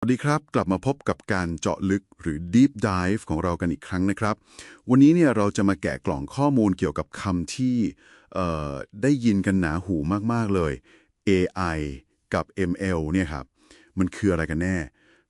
สวัสดีครับ กลับมาพบกับการเจาะลึกหรือ Deep Dive ของเรากันอีกครั้งนะครับ วันนี้เนี่ยเราจะมาแกะกล่องข้อมูลเกี่ยวกับคำที่ได้ยินกันหนาหูมาก ๆ เลย AI กับ ML เนี่ยครับ มันคืออะไรกันแน่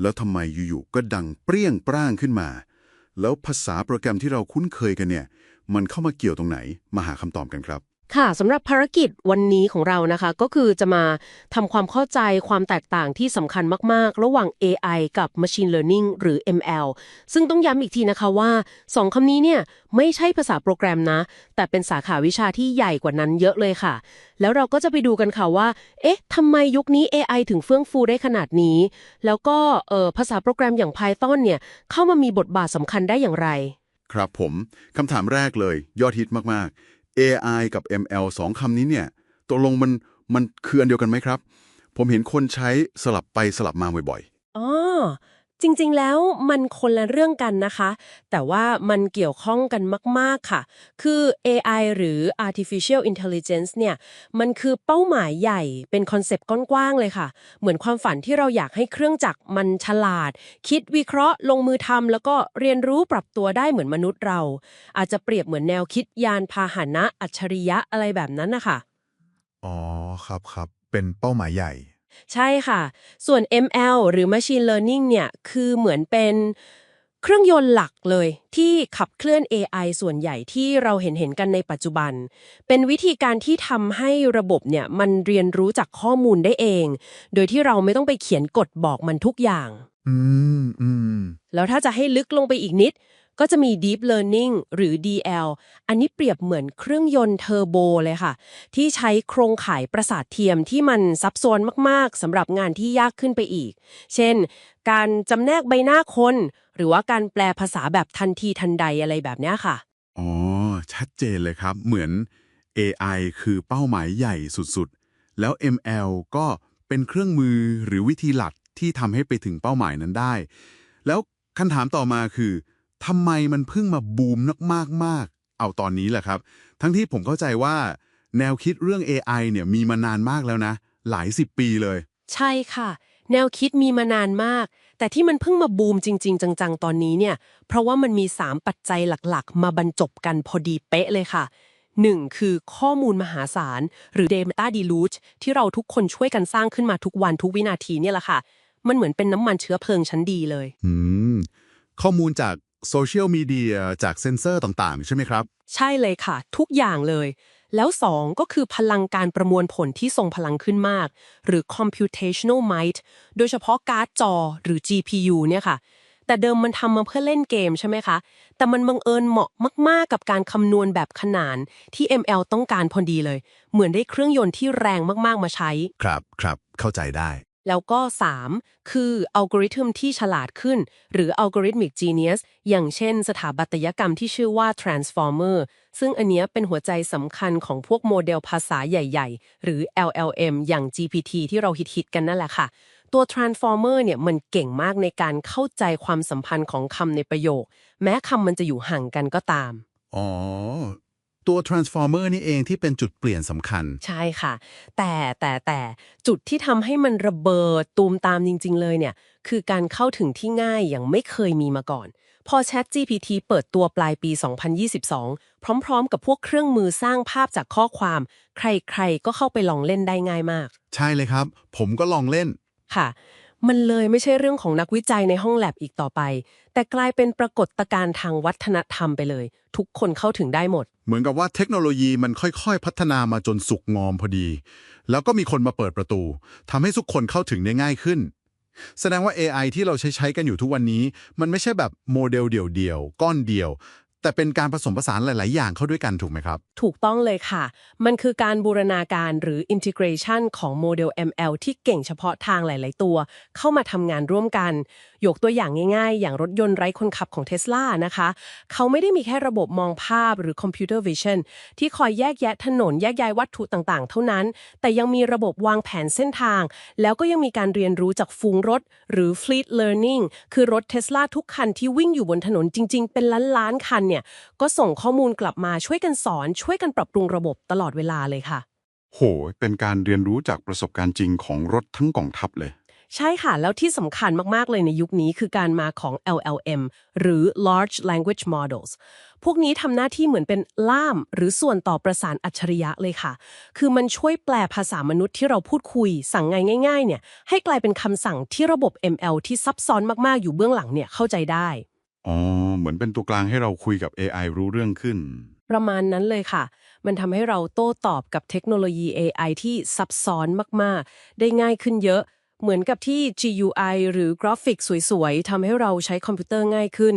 แล้วทำไมอยู่ ๆ ก็ดังเปรี้ยงปร้างขึ้นมา แล้วภาษาโปรแกรมที่เราคุ้นเคยกันเนี่ย มันเข้ามาเกี่ยวตรงไหน มาหาคำตอบกันครับ ค่ะสำหรับภารกิจวันนี้ของเรานะคะ ก็คือจะมาทำความเข้าใจความแตกต่างที่สำคัญมาก ๆ ระหว่าง AI กับ Machine Learning หรือ ML ซึ่งต้องย้ำอีกทีนะคะว่าสองคำนี้เนี่ยไม่ใช่ภาษาโปรแกรมนะ แต่เป็นสาขาวิชาที่ใหญ่กว่านั้นเยอะเลยค่ะ แล้วเราก็จะไปดูกันค่ะว่า เอ๊ะทำไมยุคนี้ AI ถึงเฟื่องฟูได้ขนาดนี้ แล้วก็เอ่อภาษาโปรแกรมอย่าง Python เนี่ยเข้ามามีบทบาทสำคัญได้อย่างไร ครับผมคำถามแรกเลย ยอดฮิตมาก ๆ AI กับ ML สองคำนี้เนี่ยตกลงมันมันคืออันเดียวกันไหมครับ ผมเห็นคนใช้สลับไปสลับมาบ่อยอ๋อ จริงๆ แล้วมันคนละเรื่องกันนะคะ แต่ว่ามันเกี่ยวข้องกันมาก ๆ ค่ะ คือ AI หรือ artificial intelligence เนี่ย มันคือเป้าหมายใหญ่ เป็นคอนเซปต์กว้าง ๆ เลยค่ะ เหมือนความฝันที่เราอยากให้เครื่องจักรมันฉลาด คิดวิเคราะห์ ลงมือทำแล้วก็เรียนรู้ปรับตัวได้เหมือนมนุษย์เรา อาจจะเปรียบเหมือนแนวคิดยานพาหนะอัจฉริยะอะไรแบบนั้นนะคะอ๋อ ครับครับ เป็นเป้าหมายใหญ่ ใช่ค่ะ ส่วน ML หรือ Machine Learning เนี่ย คือเหมือนเป็นเครื่องยนต์หลักเลยที่ขับเคลื่อน AI ส่วนใหญ่ที่เราเห็นเห็นกันในปัจจุบัน เป็นวิธีการที่ทำให้ระบบเนี่ย มันเรียนรู้จากข้อมูลได้เอง โดยที่เราไม่ต้องไปเขียนกฎบอกมันทุกอย่าง อืมอืมแล้วถ้าจะให้ลึกลงไปอีกนิด ก็จะมี Deep Learning หรือ DL อันนี้เปรียบเหมือนเครื่องยนต์เทอร์โบเลยค่ะ ที่ใช้โครงข่ายประสาทเทียมที่มันซับซ้อนมากๆสำหรับงานที่ยากขึ้นไปอีก เช่น การจำแนกใบหน้าคน หรือว่าการแปลภาษาแบบทันทีทันใดอะไรแบบนี้ค่ะ อ๋อ ชัดเจนเลยครับ เหมือน AI คือเป้าหมายใหญ่สุดๆ แล้ว ML ก็เป็นเครื่องมือหรือวิธีหลักที่ทำให้ไปถึงเป้าหมายนั้นได้ แล้วคำถามต่อมาคือ ทำไมมันเพิ่งมาบูมมากๆมากๆเอาตอนนี้แหละครับ ทั้งที่ผมเข้าใจว่า แนวคิดเรื่อง AI เนี่ยมีมานานมากแล้วนะ หลายสิบปีเลย ใช่ค่ะ แนวคิดมีมานานมาก แต่ที่มันเพิ่งมาบูมจริง ๆ จัง ๆ ตอนนี้เนี่ย เพราะว่ามันมี 3 ปัจจัยหลักๆ มาบรรจบกันพอดีเป๊ะเลยค่ะ 1. คือข้อมูลมหาศาล หรือ Data Deluge ที่เราทุกคนช่วยกันสร้างขึ้นมาทุกวันทุกวินาทีเนี่ยแหละค่ะ มันเหมือนเป็นน้ำมันเชื้อเพลิงชั้นดีเลย อืมข้อมูลจาก โซเชียลมีเดียจากเซ็นเซอร์ต่างๆ ใช่ไหมครับ ใช่เลยค่ะ ทุกอย่างเลย แล้ว 2 ก็คือพลังการประมวลผลที่ทรงพลังขึ้นมาก หรือ computational might โดยเฉพาะการ์ดจอหรือ GPU เนี่ยค่ะ แต่เดิมมันทำมาเพื่อเล่นเกมใช่ไหมคะ แต่มันบังเอิญเหมาะมาก ๆ กับการคำนวณแบบขนานที่ ML ต้องการพอดีเลย เหมือนได้เครื่องยนต์ที่แรงมากๆมาใช้ ครับครับ เข้าใจได้ แล้วก็ 3 คืออัลกอริทึมที่ฉลาดขึ้น หรือ Algorithmic Genius อย่างเช่นสถาปัตยกรรมที่ชื่อว่า Transformer ซึ่งอันเนี้ยเป็นหัวใจสำคัญของพวกโมเดลภาษาใหญ่ ๆ หรือ LLM อย่าง GPT ที่เราฮิตๆกันนั่นแหละค่ะ ตัว Transformer เนี่ยมันเก่งมากในการเข้าใจความสัมพันธ์ของคำในประโยค แม้คำมันจะอยู่ห่างกันก็ตาม อ๋อ ตัว transformer นี่เองที่เป็นจุดเปลี่ยนสำคัญ ใช่ค่ะ แต่แต่แต่จุดที่ทำให้มันระเบิดตูมตามจริง ๆ เลยเนี่ย คือการเข้าถึงที่ง่ายอย่างไม่เคยมีมาก่อน พอ Chat GPT เปิดตัวปลายปี 2022 พร้อม ๆ กับพวกเครื่องมือสร้างภาพจากข้อความ ใครๆ ก็เข้าไปลองเล่นได้ง่ายมาก ใช่เลยครับ ผมก็ลองเล่นค่ะ มันเลยไม่ใช่เรื่องของนักวิจัยในห้องแลบอีกต่อไป แต่กลายเป็นปรากฏการณ์ทางวัฒนธรรมไปเลย ทุกคนเข้าถึงได้หมด เหมือนกับว่าเทคโนโลยีมันค่อยๆ พัฒนามาจนสุกงอมพอดี แล้วก็มีคนมาเปิดประตูทำให้ทุกคนเข้าถึงได้ง่ายขึ้น แสดงว่า AI ที่เราใช้ใช้กันอยู่ทุกวันนี้ มันไม่ใช่แบบโมเดลเดี่ยวๆก้อนเดียว แต่เป็นการผสมผสานหลาย ๆ อย่างเข้าด้วยกันถูกไหมครับ ถูกต้องเลยค่ะ มันคือการบูรณาการหรือ integration ของโมเดล ML ที่เก่งเฉพาะทางหลาย ๆ ตัว เข้ามาทำงานร่วมกัน ยกตัวอย่างง่าย ๆ อย่างรถยนต์ไร้คนขับของ Tesla นะคะ เขาไม่ได้มีแค่ระบบมองภาพหรือ computer vision ที่คอยแยกแยะถนนแยกย้ายวัตถุต่าง ๆ เท่านั้น แต่ยังมีระบบวางแผนเส้นทาง แล้วก็ยังมีการเรียนรู้จากฝูงรถ หรือ fleet learning คือรถ Tesla ทุกคันที่วิ่งอยู่บนถนนจริง ๆ เป็นล้าน ๆ คันเนี่ยก็ส่งข้อมูลกลับมาช่วยกันสอน ช่วยกันปรับปรุงระบบตลอดเวลาเลยค่ะ โห เป็นการเรียนรู้จากประสบการณ์จริงของรถทั้งกองทัพเลย ใช่ค่ะ แล้วที่สำคัญมากๆเลยในยุคนี้คือการมาของ LLM หรือ Large Language Models พวกนี้ทำหน้าที่เหมือนเป็นล่าม หรือส่วนต่อประสานอัจฉริยะเลยค่ะ คือมันช่วยแปลภาษามนุษย์ที่เราพูดคุย สั่งไงง่าย ๆ เนี่ยให้กลายเป็นคำสั่งที่ระบบ ML ที่ซับซ้อนมากๆอยู่เบื้องหลังเนี่ยเข้าใจได้ อ๋อ เหมือนเป็นตัวกลางให้เราคุยกับ AI รู้เรื่องขึ้น ประมาณนั้นเลยค่ะ มันทำให้เราโต้ตอบกับเทคโนโลยี AI ที่ซับซ้อนมาก ๆ ได้ง่ายขึ้นเยอะ เหมือนกับที่ GUI หรือกราฟิกสวย ๆ ทำให้เราใช้คอมพิวเตอร์ง่ายขึ้น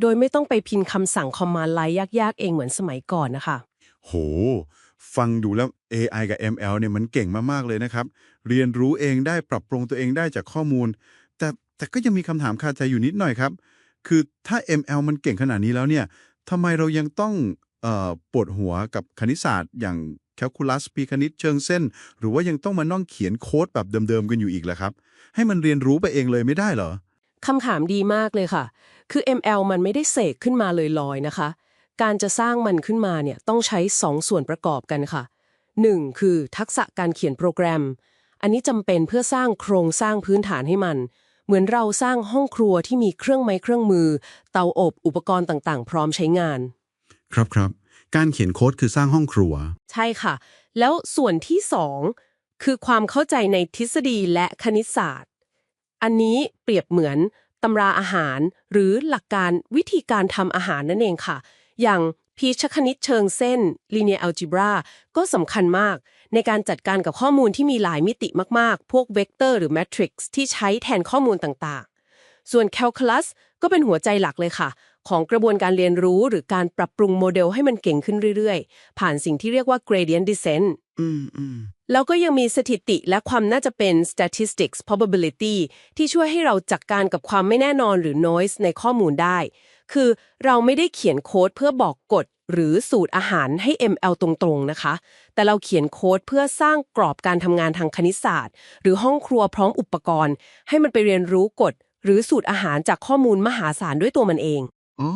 โดยไม่ต้องไปพิมพ์คำสั่งคอมมานด์ไลน์ยาก ๆ เองเหมือนสมัยก่อนนะคะ โห ฟังดูแล้ว AI กับ ML เนี่ยมันเก่งมาก ๆ เลยนะครับ เรียนรู้เองได้ปรับปรุงตัวเองได้จากข้อมูล แต่แต่ก็ยังมีคำถามคาใจอยู่นิดหน่อยครับ คือถ้า ML มันเก่งขนาดนี้แล้วเนี่ยทำไมเรายังต้องออปวดหัวกับคณิตศาสตร์ อย่างแคลคูลัสปีคณิตเชิงเส้น หรือว่ายังต้องมานั่งเขียนโค้ดแบบเดิมๆกันอยู่อีกล่ะครับ ให้มันเรียนรู้ไปเองเลยไม่ได้เหรอคำถามดีมากเลยค่ะ คือ ML มันไม่ได้เสกขึ้นมาเลยลอยนะคะ การจะสร้างมันขึ้นมาเนี่ยต้องใช้ 2 ส่วนประกอบกันค่ะ 1. คือทักษะการเขียนโปรแกรม อันนี้จำเป็นเพื่อสร้างโครงสร้างพื้นฐานให้มัน เหมือนเราสร้างห้องครัวที่มีเครื่องไม้เครื่องมือ เตาอบอุปกรณ์ต่างๆ พร้อมใช้งาน ครับครับ การเขียนโค้ดคือสร้างห้องครัว ใช่ค่ะ แล้วส่วนที่สองคือความเข้าใจในทฤษฎีและคณิตศาสตร์ อันนี้เปรียบเหมือนตำราอาหาร หรือหลักการวิธีการทำอาหารนั่นเองค่ะ อย่างพีชคณิตเชิงเส้น linear algebra ก็สำคัญมาก ในการจัดการกับข้อมูลที่มีหลายมิติมากๆ พวกเวกเตอร์หรือแมทริกซ์ที่ใช้แทนข้อมูลต่างๆ ส่วน calculus ก็เป็นหัวใจหลักเลยค่ะ ของกระบวนการเรียนรู้หรือการปรับปรุงโมเดลให้มันเก่งขึ้นเรื่อยๆ ผ่านสิ่งที่เรียกว่า gradient descent อืมอืมแล้วก็ยังมีสถิติและความน่าจะเป็น statistics probability ที่ช่วยให้เราจัดการกับความไม่แน่นอนหรือ noise ในข้อมูลได้ คือเราไม่ได้เขียนโค้ดเพื่อบอกกฎหรือสูตรอาหารให้ ML ตรงๆนะคะ แต่เราเขียนโค้ดเพื่อสร้างกรอบการทำงานทางคณิตศาสตร์ หรือห้องครัวพร้อมอุปกรณ์ ให้มันไปเรียนรู้กฎหรือสูตรอาหารจากข้อมูลมหาศาลด้วยตัวมันเองอ๋อ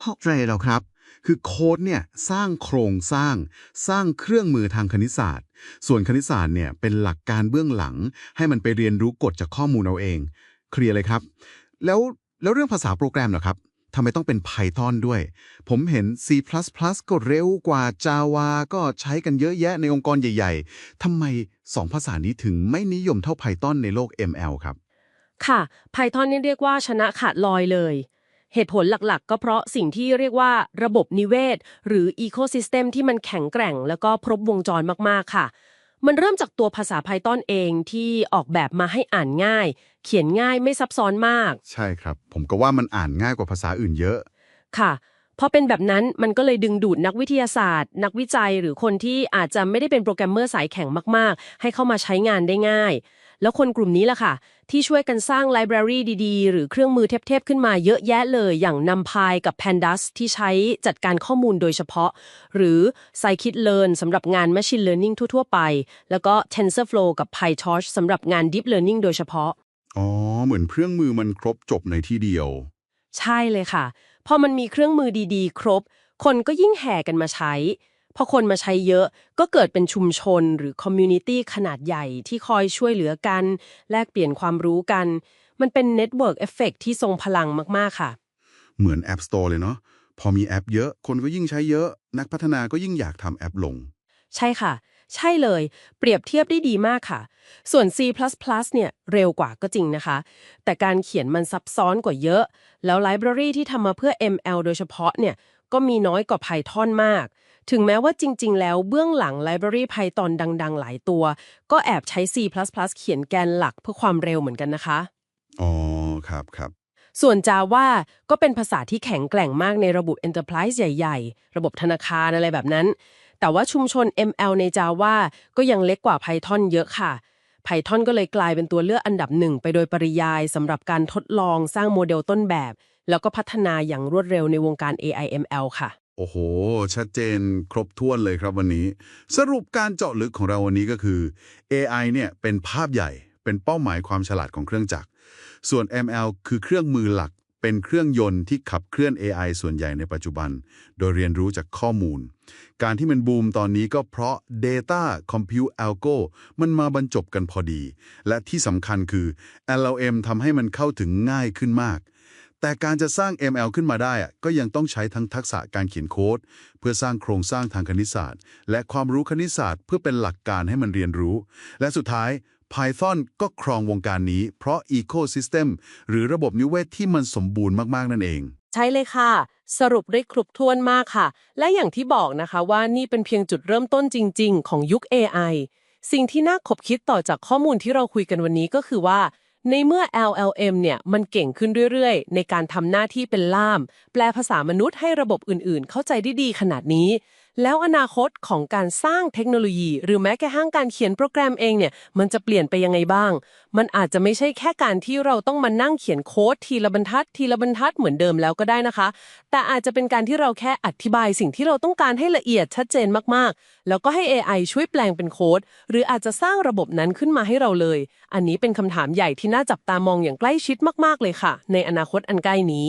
เข้าใจแล้วครับ คือโค้ดเนี่ยสร้างโครงสร้าง สร้างเครื่องมือทางคณิตศาสตร์ ส่วนคณิตศาสตร์เนี่ยเป็นหลักการเบื้องหลัง ให้มันไปเรียนรู้กฎจากข้อมูลเอาเอง เคลียร์เลยครับ แล้ว แล้วเรื่องภาษาโปรแกรมเหรอครับทำไมต้องเป็น Python ด้วย ผมเห็น C++ ก็เร็วกว่า Java ก็ใช้กันเยอะแยะในองค์กรใหญ่ ๆทำไมสองภาษานี้ถึงไม่นิยมเท่า Python ในโลก ML ครับ ค่ะ Python นี่เรียกว่าชนะขาดลอยเลย เหตุผลหลักๆ ก็เพราะสิ่งที่เรียกว่าระบบนิเวศ หรือ Ecosystem ที่มันแข็งแกร่ง แล้วก็ครบวงจรมากๆค่ะ มันเริ่มจากตัวภาษา Python เองที่ออกแบบมาให้อ่านง่าย เขียนง่ายไม่ซับซ้อนมาก ใช่ครับ ผมก็ว่ามันอ่านง่ายกว่าภาษาอื่นเยอะ ค่ะพอเป็นแบบนั้นมันก็เลยดึงดูดนักวิทยาศาสตร์ นักวิจัยหรือคนที่อาจจะไม่ได้เป็นโปรแกรมเมอร์สายแข็งมาก ๆ ให้เข้ามาใช้งานได้ง่าย แล้วคนกลุ่มนี้ล่ะค่ะ ที่ช่วยกันสร้างไลบรารีดีๆ หรือเครื่องมือเทพๆขึ้นมาเยอะแยะเลย อย่าง NumPy กับ Pandas ที่ใช้จัดการข้อมูลโดยเฉพาะ หรือ Scikit-learn สำหรับงาน Machine Learning ทั่วๆไป แล้วก็ TensorFlow กับ PyTorch สำหรับงาน Deep Learning โดยเฉพาะ อ๋อ เหมือนเครื่องมือมันครบจบในที่เดียว ใช่เลยค่ะ พอมันมีเครื่องมือดีๆ ครบ คนก็ยิ่งแห่กันมาใช้ พอคนมาใช้เยอะก็เกิดเป็นชุมชนหรือคอมมูนิตี้ขนาดใหญ่ที่คอยช่วยเหลือกัน แลกเปลี่ยนความรู้กัน มันเป็นเน็ตเวิร์กเอฟเฟกที่ทรงพลังมากๆค่ะ เหมือน App Store เลยเนาะพอมีแอปเยอะคนก็ยิ่งใช้เยอะ นักพัฒนาก็ยิ่งอยากทำแอปลง ใช่ค่ะ ใช่เลย เปรียบเทียบได้ดีมากค่ะ ส่วน C++ เนี่ยเร็วกว่าก็จริงนะคะ แต่การเขียนมันซับซ้อนกว่าเยอะ แล้วไลบรารีที่ทำมาเพื่อ ML โดยเฉพาะเนี่ยก็มีน้อยกว่า Python มาก ถึงแม้ว่าจริง ๆ แล้วเบื้องหลังไลบรารี Python ดัง ๆ หลายตัว ก็แอบใช้ C++ เขียนแกนหลักเพื่อความเร็วเหมือนกันนะคะ อ๋อ ครับครับส่วน Java ก็เป็นภาษาที่แข็งแกร่งมากในระบบ Enterprise ใหญ่ ๆ ระบบธนาคารอะไรแบบนั้น แต่ว่าชุมชน ML ใน Java ก็ยังเล็กกว่า Python เยอะค่ะ Python ก็เลยกลายเป็นตัวเลือกอันดับหนึ่งไปโดยปริยายสำหรับการทดลองสร้างโมเดลต้นแบบ แล้วก็พัฒนาอย่างรวดเร็วในวงการ AI ML ค่ะ โอ้โห ชัดเจนครบถ้วนเลยครับวันนี้ สรุปการเจาะลึกของเราวันนี้ก็คือ AI เนี่ยเป็นภาพใหญ่ เป็นเป้าหมายความฉลาดของเครื่องจักร ส่วน ML คือเครื่องมือหลัก เป็นเครื่องยนต์ที่ขับเคลื่อน AI ส่วนใหญ่ในปัจจุบัน โดยเรียนรู้จากข้อมูล การที่มันบูมตอนนี้ก็เพราะ Data Compute Algo มันมาบรรจบกันพอดี และที่สำคัญคือ LLM ทำให้มันเข้าถึงง่ายขึ้นมาก แต่การจะสร้าง ML ขึ้นมาได้ก็ยังต้องใช้ทั้งทักษะการเขียนโค้ด เพื่อสร้างโครงสร้างทางคณิตศาสตร์ และความรู้คณิตศาสตร์ เพื่อเป็นหลักการให้มันเรียนรู้ และสุดท้าย Python ก็ครองวงการนี้ เพราะ Ecosystem หรือระบบนิเวศที่มันสมบูรณ์มาก ๆ นั่นเอง ใช่เลยค่ะ สรุปได้ครบถ้วนมากค่ะ และอย่างที่บอกนะคะว่านี่เป็นเพียงจุดเริ่มต้นจริง ๆ ของยุค AI สิ่งที่น่าขบคิดต่อจากข้อมูลที่เราคุยกันวันนี้ก็คือว่า ในเมื่อ LLM เนี่ยมันเก่งขึ้นเรื่อยๆ ในการทำหน้าที่เป็นล่าม แปลภาษามนุษย์ให้ระบบอื่นๆ เข้าใจได้ดีขนาดนี้ แล้วอนาคตของการสร้างเทคโนโลยี หรือแม้กระทั่งการเขียนโปรแกรมเองเนี่ยมันจะเปลี่ยนไปยังไงบ้าง มันอาจจะไม่ใช่แค่การที่เราต้องมานั่งเขียนโค้ดทีละบรรทัด ทีละบรรทัดเหมือนเดิมแล้วก็ได้นะคะ แต่อาจจะเป็นการที่เราแค่อธิบายสิ่งที่เราต้องการให้ละเอียดชัดเจนมากๆ แล้วก็ให้ AI ช่วยแปลงเป็นโค้ดหรืออาจจะสร้างระบบนั้นขึ้นมาให้เราเลย อันนี้เป็นคำถามใหญ่ที่น่าจับตามองอย่างใกล้ชิดมากๆเลยค่ะ ในอนาคตอันใกล้นี้